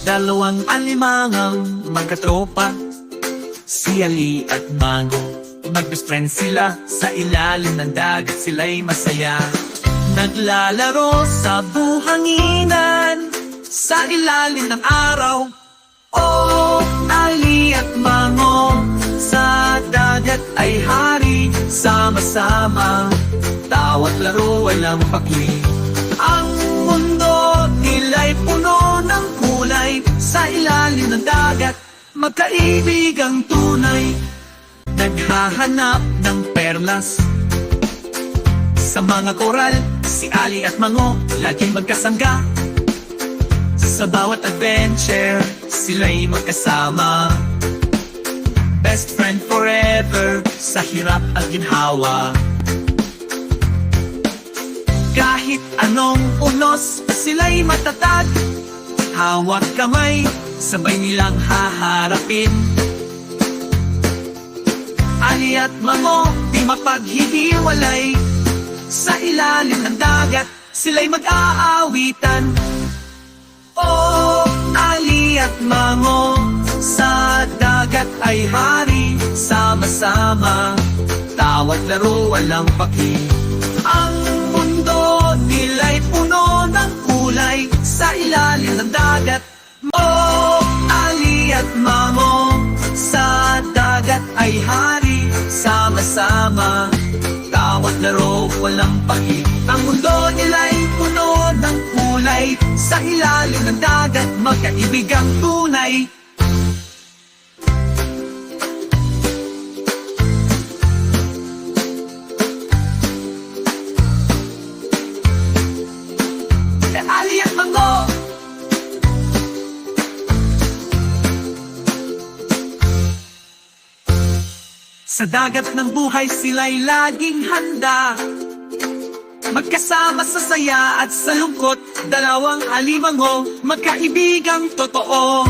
Dalawang alimangang magkatropa. Si Ali at Mango Mag-best friends sila. Sa ilalim ng dagat sila'y masaya. Naglalaro sa buhanginan. Sa ilalim ng araw Oh, Ali at Mango. Sa dagat ay hari Sama-sama. Tawat laro walang pakli dagat Magkaibigang tunay Naghahanap ng perlas. Sa mga koral Si Ali at Mango Laging magkasangga. Sa bawat adventure Sila'y magkasama. Best friend forever Sa hirap at ginhawa. Kahit anong unos Sila'y matatag. Hawak kamay Sabay nilang haharapin. Ali at Mango Di mapaghihiwalay. Sa ilalim ng dagat Sila'y mag-aawitan. Oh, Ali at Mango Sa dagat ay hari. Sama-sama Tawat laro walang paki. Ang Sama-sama Tawat laro walang paki Ang mundo nila'y puno ng kulay. Sa ilalim ng dagat Magkaibigang tunay Sa dagat ng buhay sila'y laging handa. Magkasama sa saya at sa lungkot Dalawang alimango Magkaibigang totoo